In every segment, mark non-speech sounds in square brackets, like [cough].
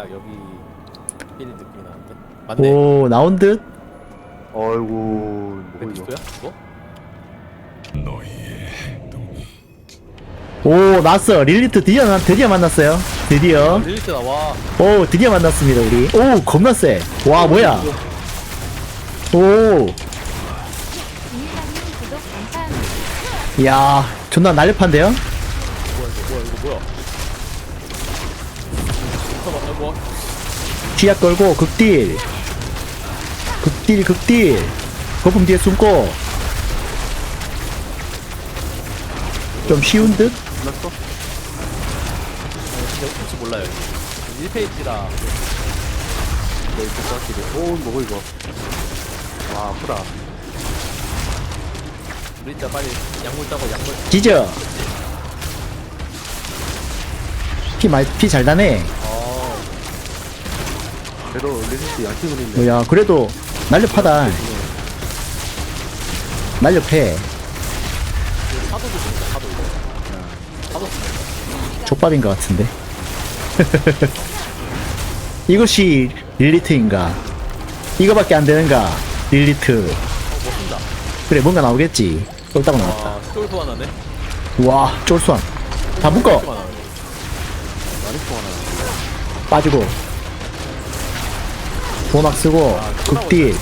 딱 여기 필 느낌이 나는데. 맞네. 오 나온 듯? 어이구 뭐 이거? 이거? 오 나왔어 릴리트 드디어 나 드디어 만났어요 드디어 릴리트 나와. 오 드디어 만났습니다 우리 오 겁나 세와 뭐야 오 이민아님 구독 감사합니다. 이야 존나 날렵한데요 뭐야 이거 뭐야 이거 뭐야? 쥐약 걸고 극딜. 극딜 극딜. 거품 뒤에 숨고. 좀 쉬운 듯? 끝났어? 진짜 혹시 몰라요. 1페이지라. 네 이거 확실히. 오 뭐고 이거. 와 아프다. 우리 진짜 빨리 약물 따고 약물. 지져 피 피잘 나네. 어 그래도 리스트 있네. 뭐야 그래도 날렵하다. 날렵해. 사도도 진짜 사도 사도 족밥인 것 같은데. [laughs] 이것이 릴리트인가? 이거밖에 안 되는가? 릴리트. 못 쓴다 그래 뭔가 나오겠지. 쫄딱 나왔다. 아 쫄도 하나네? 와 쫄수한 다 묶어. 빠지고 보막 쓰고 극딜.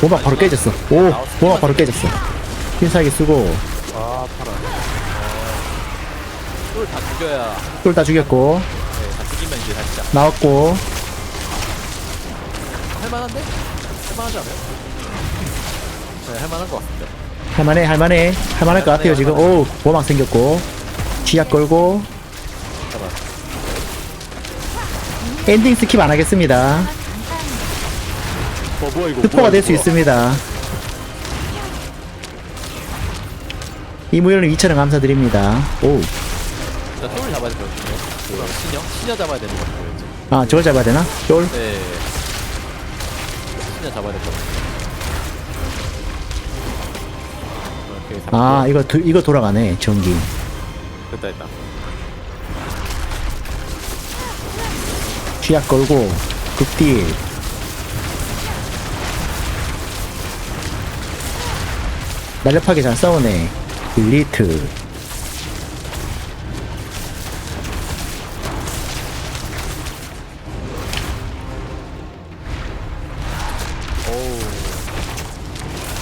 보막 바로 깨졌어. 오 보막 바로 깨졌어. 흰사기 쓰고. 아 아파라 쫄다 죽여야. 쫄 다 죽였고. 네 다 죽이면 이제 다시 시작 나왔고. 할만한데? 할만하지 않아요? 네 할만한 것 같은데 할만해 할만해. 할만할 것 같아요 지금. 오 보막 생겼고. 쥐약 걸고. 엔딩 스킵 안 하겠습니다. 어 뭐야 이거 스포가 될 수 있습니다 이무열님 2,000원 감사드립니다 오. 자쫄 잡아야 될것 같은데 쫄 신여? 신여 잡아야 되는 것 같아요 이제 아 저걸 잡아야 되나? 쫄? 네 신여 잡아야 될것 같아요 잡고. 아 이거 도, 이거 돌아가네 전기 됐다 됐다 쥐약 걸고 극딜 날렵하게 잘 싸우네. 릴리트. 어우.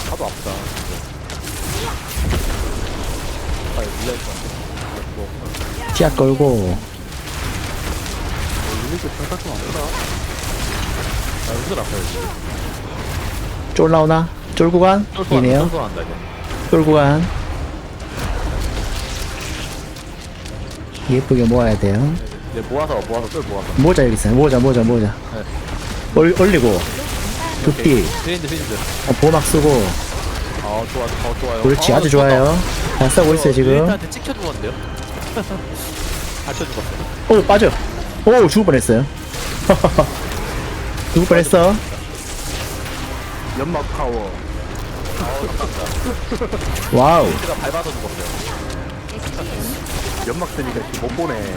하도 아프다 아 이거 밀려있을 것 같아 뭐 쥐약 걸고 리스트 평타 좀 아프다. 아 은근 아파요 지금. 쫄 나오나? 쫄 구간? 쫄소 한다 이네요? 쫄소 한다 이제. 쫄 구간. 예쁘게 모아야 돼요. 이제 모아서 모아서 쫄 모아서. 모자 여기 있어요. 모자 모자 모자. 네. 올, 올리고. 극딜 트렌드 트렌드 어, 보막 쓰고. 아 좋아 어 좋아요. 그렇지 어, 아주 좋았다. 좋아요. 잘 싸고 있어요 지금. 유니트한테 찍혀 죽었는데요? [laughs] 다쳐 죽었어 오 빠져. 오 죽을 뻔했어요. [laughs] 죽을 뻔했어. 연막 파워 와우. 제가 밟아서 죽었어요. 연막 쓰니까 지금 못 보네.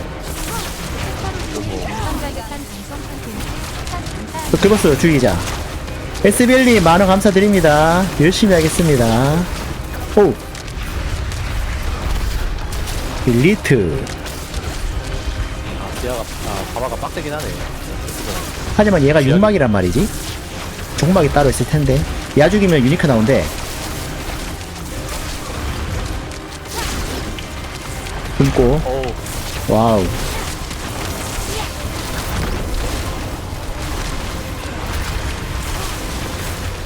또 그것으로 죽이자. SBL님 만원 감사드립니다. 열심히 하겠습니다. 오. 빌리트. 아 지하가 아 바바가 빡세긴 하네. 하지만 얘가 육막이란 말이지. 종막이 따로 있을 텐데 야 죽이면 유니크 나온대. 굶고. 와우.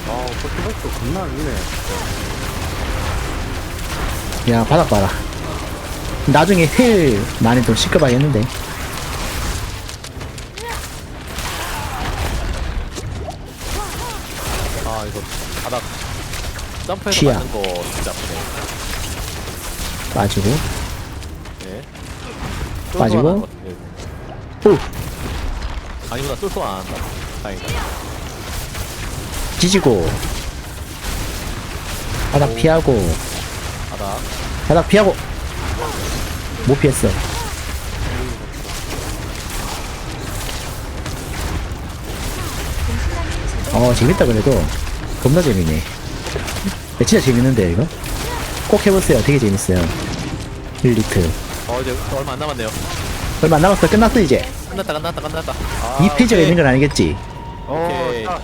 아 포트박도 겁나 아니네 야 바닥 봐라. 나중에 힐 많이 좀 시급하겠는데 아 이거 바닥 점프해서 치아. 맞는 거 진짜 아프네. 빠지고. 네 빠지고. 쫄소 안 같은데. 오! 아니구나 쫄소 안 한다. 다행이다. 지지고. 바닥 피하고. 바닥. 바닥 피하고. 못 피했어. 어, 재밌다, 그래도. 겁나 재밌네. 야, 진짜 재밌는데, 이거? 꼭 해보세요. 되게 재밌어요. 1리트. 어 이제 얼마 안 남았네요 얼마 안 남았어. 끝났어, 이제. 끝났다 끝났다 끝났다 아, 이 페이지가 오케이. 있는 건 아니겠지? 오케이. 어, 자,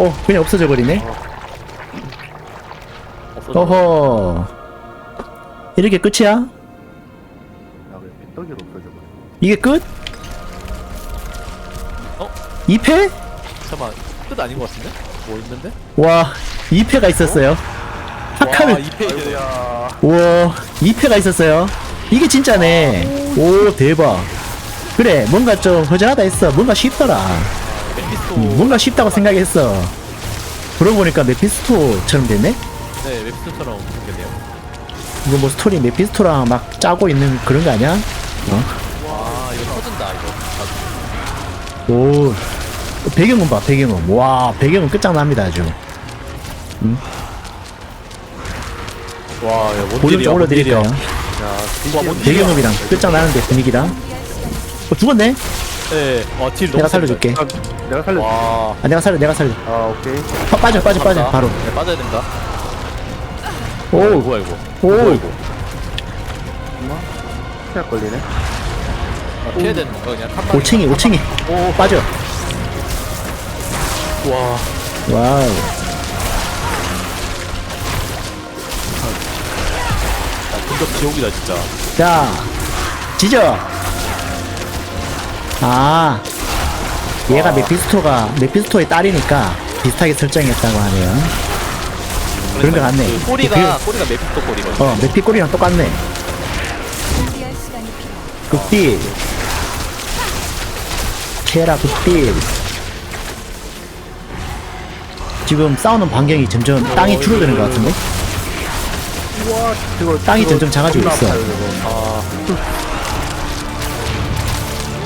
어, 그냥 없어져 버리네? 없어져. 어허. 이렇게 끝이야? 야, 왜 빗떡이로 없어져 버려. 이게 끝? 어? 2패? 잠깐만 끝 아닌 것 같은데? 뭐 있는데? 와, 2패가 있었어요. 와 하카를, 2페이지네 야, 우와, 2패가 있었어요. 이게 진짜네. 오, 대박. 그래, 뭔가 좀 허전하다 했어. 뭔가 쉽더라. 메피스토 음, 뭔가 쉽다고 생각했어. 그러고 보니까 메피스토처럼 됐네? 네 메피스토처럼 생겼네요 이거 뭐 스토리 메피스토랑 막 짜고 있는 그런 거 아니야? 어? 와 이거 터진다 이거 오, 배경음 봐, 배경음. 와, 배경음 끝장납니다, 아주. 와야 볼륨 원딜이야 좀 올려드릴까요? 원딜이야. 야, 와 네. 원딜이야 배경음이랑 끝장나는데, 분위기랑. 어, 죽었네? 네와딜 너무 내가 살려줄게. 아, 내가 살려. 와 아, 내가 살려, 내가 살려. 아, 오케이. 빠, 빠져, 빠져, 빠져, 바로. 네, 빠져야 된다 오, 뭐야 이거 오. 뭐야 이거 엄마? 시약 걸리네. 아, 피해야 되는 건가 그냥 5층이, 5층이. 오 빠져. 와 와우. 야, 분석 지옥이다 진짜 자, 지져. 아, 얘가 메피스토가, 메피스토의 딸이니까 비슷하게 설정했다고 하네요. 그런 거 같네. 그 꼬리가 꼬리가 메피스토 꼬리거든 어, 메피 꼬리랑 똑같네. 극딜. 케라 극딜. 지금 싸우는 반경이 점점 땅이 줄어드는 것 같은데? 땅이 점점 작아지고 있어. 아파요. 아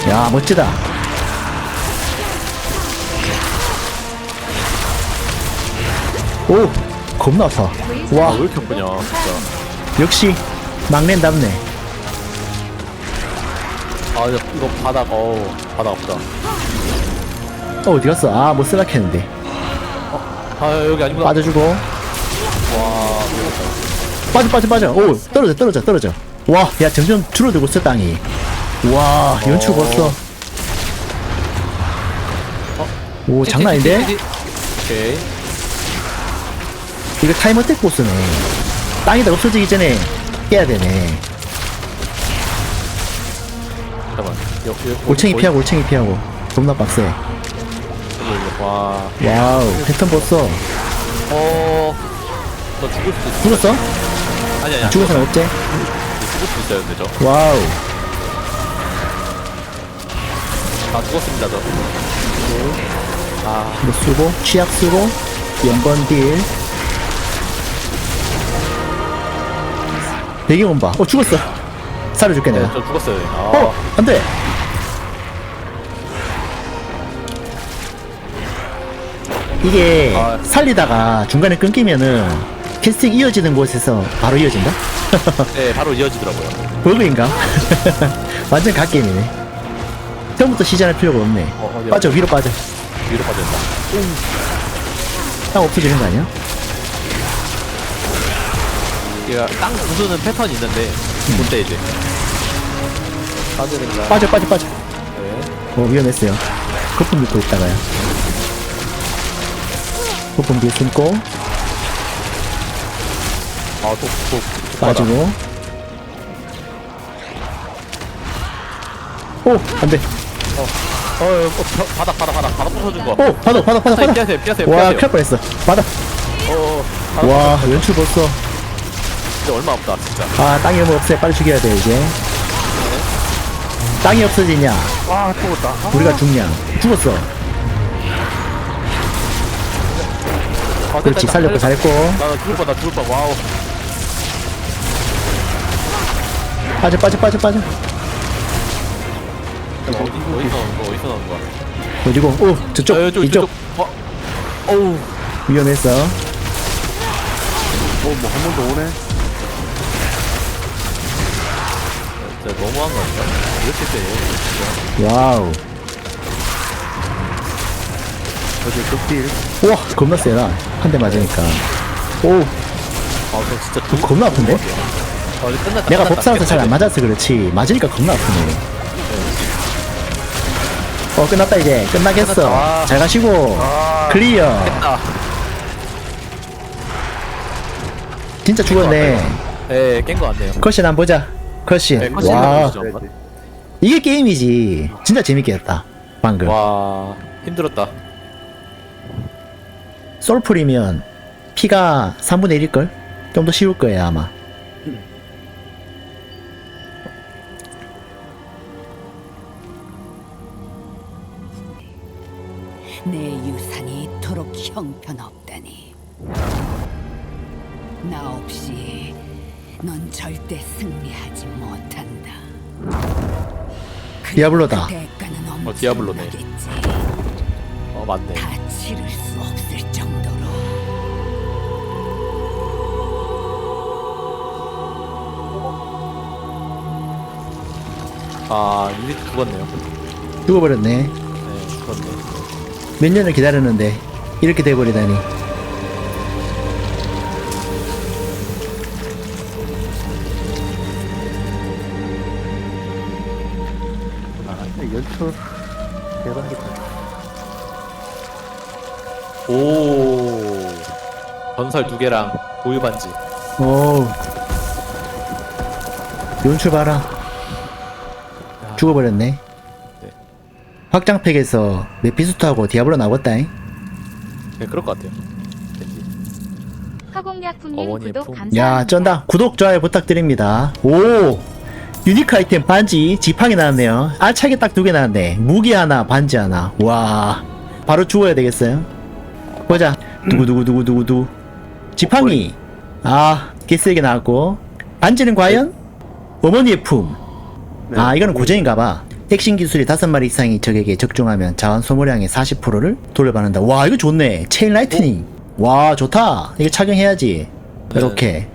야, 멋지다. 오, 겁나 아파. 와, 왜 이렇게 아프냐 진짜 역시 막내답네. 아 이거, 바닥 어우 바닥 없다 어, 어디 갔어? 아, 못 쓰라켰는데. 아 여기 아니구나 빠져주고. 와 빠져, 빠져, 빠져. 오, 떨어져, 떨어져, 떨어져. 와, 야, 점점 줄어들고 있어, 땅이. 와, 연출 어. 벌써. 오, 장난 아닌데? 오케이 이거 타이머 때 보스네. 땅이 다 없어지기 전에 깨야 되네. 잠깐만 여, 여, 올챙이 어디- 피하고, 올챙이 피하고. 겁나 빡세. 와 와우, 패턴 봤어. 어... 너 죽을 수도 있어 죽었어? 아니 아니 죽은 사람 없지? 죽을 수도 있어요 근데 와우. 죽었습니다 저 아, 뭐 쓰고, 취약 쓰고, 연번 딜. 배경은 봐. 어, 죽었어. 살려줄게, 네, 내가. 저 죽었어요 아, 어, 안 돼. 이게 아. 살리다가 중간에 끊기면은 캐스팅 이어지는 곳에서 바로 이어진다? [laughs] 네 바로 이어지더라고요 버그인가? [laughs] 완전 갓게임이네. 처음부터 시전할 필요가 없네. 어, 어디야? 빠져, 위로 빠져. 위로 빠졌다 땅 없어지는 거 아니야? 얘가 땅 부수는 패턴이 있는데 그때 이제 빠져야 된다 빠져, 빠져, 빠져. 네. 어, 위험했어요. 거품 믿고 있다가요. 거품 뒤에 숨고, 아 또 또, 또 빠지고. 오, 안 돼. 어, 어, 어, 벼- 바닥 바닥 바닥 바닥 부서진 거 오, 바닥, 바닥, 바닥, 바닥. 피하세요 피하세요 와, 피하세요 큰일 뻔했어. 바닥. 어, 어, 바닥 와, 연출 벌써. 진짜 얼마 없다 진짜 아, 땅이 너무 없어. 빨리 죽여야 돼, 이제. 땅이 없어지냐? 와, 죽었다. 아, 우리가 죽냐? 죽었어. 아, 그렇지, 살렸고. 잘했고. 나 죽을 뻔나 죽을 뻔 와우 빠져, 빠져, 빠져, 빠져. 어디 어디서 거 어디서 거야 어디고? 오, 저쪽, 아, 이쪽, 이쪽. 어, 어우 위험했어. 어, 뭐, 한 번 더 오네. 진짜 너무한 거 아닌가? 이렇게 세 와우. 어제 극딜. 우와 겁나 세다 한 대 맞으니까. 오. 아 저 진짜 두 겁나 아픈데? 어, 이제 끝났다 내가 끝났다. 법사라서 잘 안 맞아서 그렇지. 맞으니까 겁나 아프네. 어 끝났다 이제. 끝나겠어. 끝났다. 잘 가시고. 아, 클리어. 아, 진짜 죽었네. 예, 깬 거 같네요. 컷신 한번 보자. 컷신. 네, 컷신 와. 이게 게임이지. 진짜 재밌게 했다. 방금. 와 힘들었다 솔풀이면 피가 3분의 1일걸? 좀 더 쉬울 거예요 아마 내 유산이 이토록 형편없다니. 나 없이 넌 절대 승리하지 못한다. 디아블로다. 그 대가는 어, 디아블로네. 엄청나겠지. 어 맞네. 다 치를 수 없을 정도로. 아 유닛 죽었네요. 죽어버렸네. 네 죽었네. 몇 년을 기다렸는데 이렇게 돼버리다니. 아, 연출 대박이다. 오. 전설 두 개랑 보유 반지. 오. 연출 봐라 죽어버렸네. 네. 확장팩에서 메피스토하고 디아블로 나왔다잉. 네 그럴 것 같아요. 어머니의 구독 품. 감사합니다. 야 쩐다. 구독 좋아요 부탁드립니다. 오. 유니크 아이템 반지 지팡이 나왔네요. 알차게 딱 두 개 나왔네. 무기 하나 반지 하나. 와. 바로 죽어야 되겠어요 보자 두구두구두구두구두 지팡이 아 개쓰게 나왔고 반지는 과연 어머니의 품 네. 아 이거는 고정인가봐 핵심 기술이 다섯 마리 이상이 적에게 적중하면 자원 소모량의 40%를 돌려받는다 와 이거 좋네 체인 라이트닝 와 좋다 이거 착용해야지 이렇게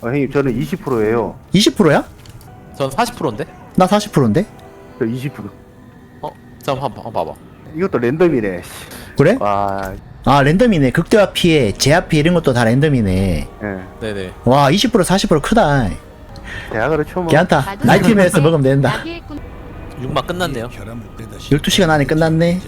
아, 형님, 저는 20%예요. 20%야? 전 40%인데? 나 40%인데? 저 20%. 어? 잠깐 한번 봐봐 이것도 랜덤이네. 씨. 그래? 와, 아 랜덤이네 극대화 피해 제압 피해 이런 것도 다 랜덤이네 예. 네네. 와 20% 40% 크다 대학 그렇죠 뭐. 괜찮다 나이 팀에서 먹으면 된다 6막 끝났네요. 12시간 안에 끝났네